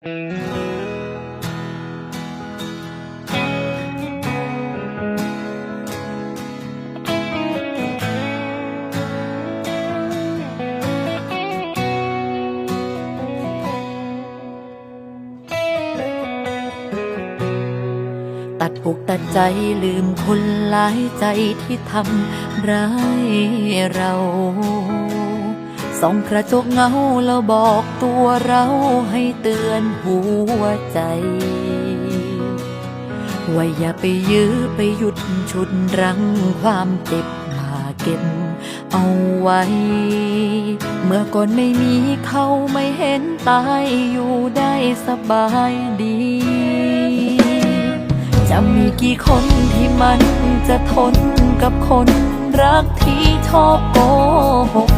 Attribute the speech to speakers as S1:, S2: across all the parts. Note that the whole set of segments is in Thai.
S1: ตัดอกตัดใจลืมคนหลายใจที่ทำร้ายเรา ส่องกระจกเงาแล้วบอกตัวเราให้เตือนหัวใจว่าอย่าไปยื้อไปหยุดชุดรั้งความเจ็บมาเก็บเอาไว้ เมื่อก่อนไม่มีเขาไม่เห็นตายอยู่ได้สบายดี จะมีกี่คนที่มันจะทนกับคนรักที่ชอบโกหก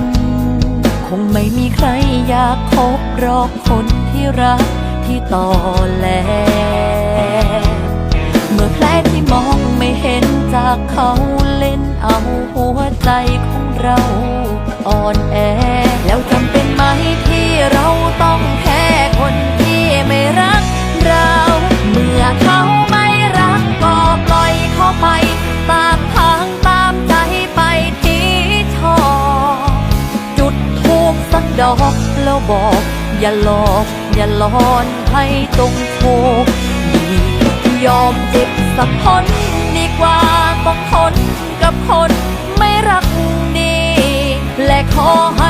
S1: คงไม่มีใครอยากคบรอกคนที่รักที่ต่อแล เมื่อแผลที่มองไม่เห็นจากเขาเล่นเอาหัวใจของเราอ่อน ดอกแล้วบอก อย่าหลอกอย่าหลอนให้ตรงโชคดียอมเจ็บสักคนดีกว่าต้องทนกับคนไม่รักดี และขอให้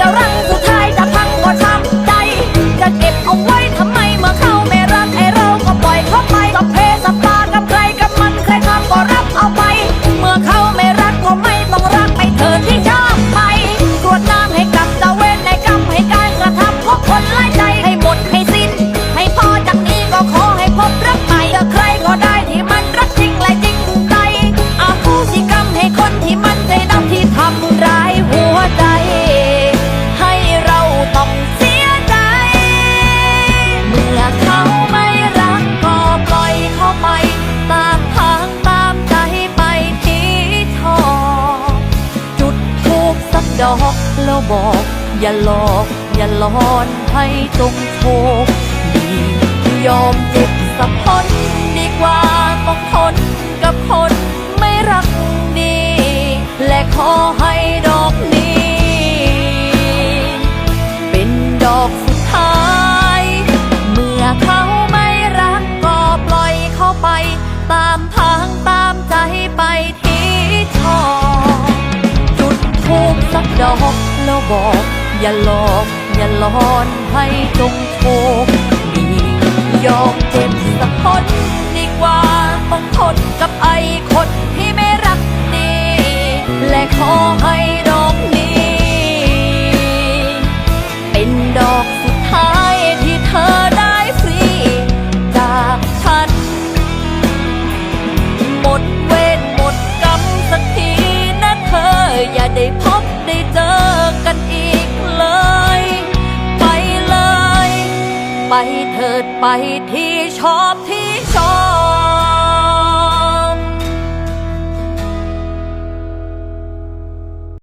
S1: ดจ ดอกแล้วบอก อย่าหลอกอย่าหลอนให้จงโชคดียอมเจ็บสักคนดีกว่าต้องทนกับคนไม่รักดี และขอให้ดอกนี้ เป็นดอกสุดท้าย เมื่อเขาไม่รักก็ปล่อยเขาไป ตามทางตามใจไป สักดอกแล้วบอก อย่าหลอกอย่าหลอนให้จงโชคมียอมเจ็บสักคนดีกว่าต้องทนกับไอ้คน เลยไปเถิดไปที่ชอบที่ชอบ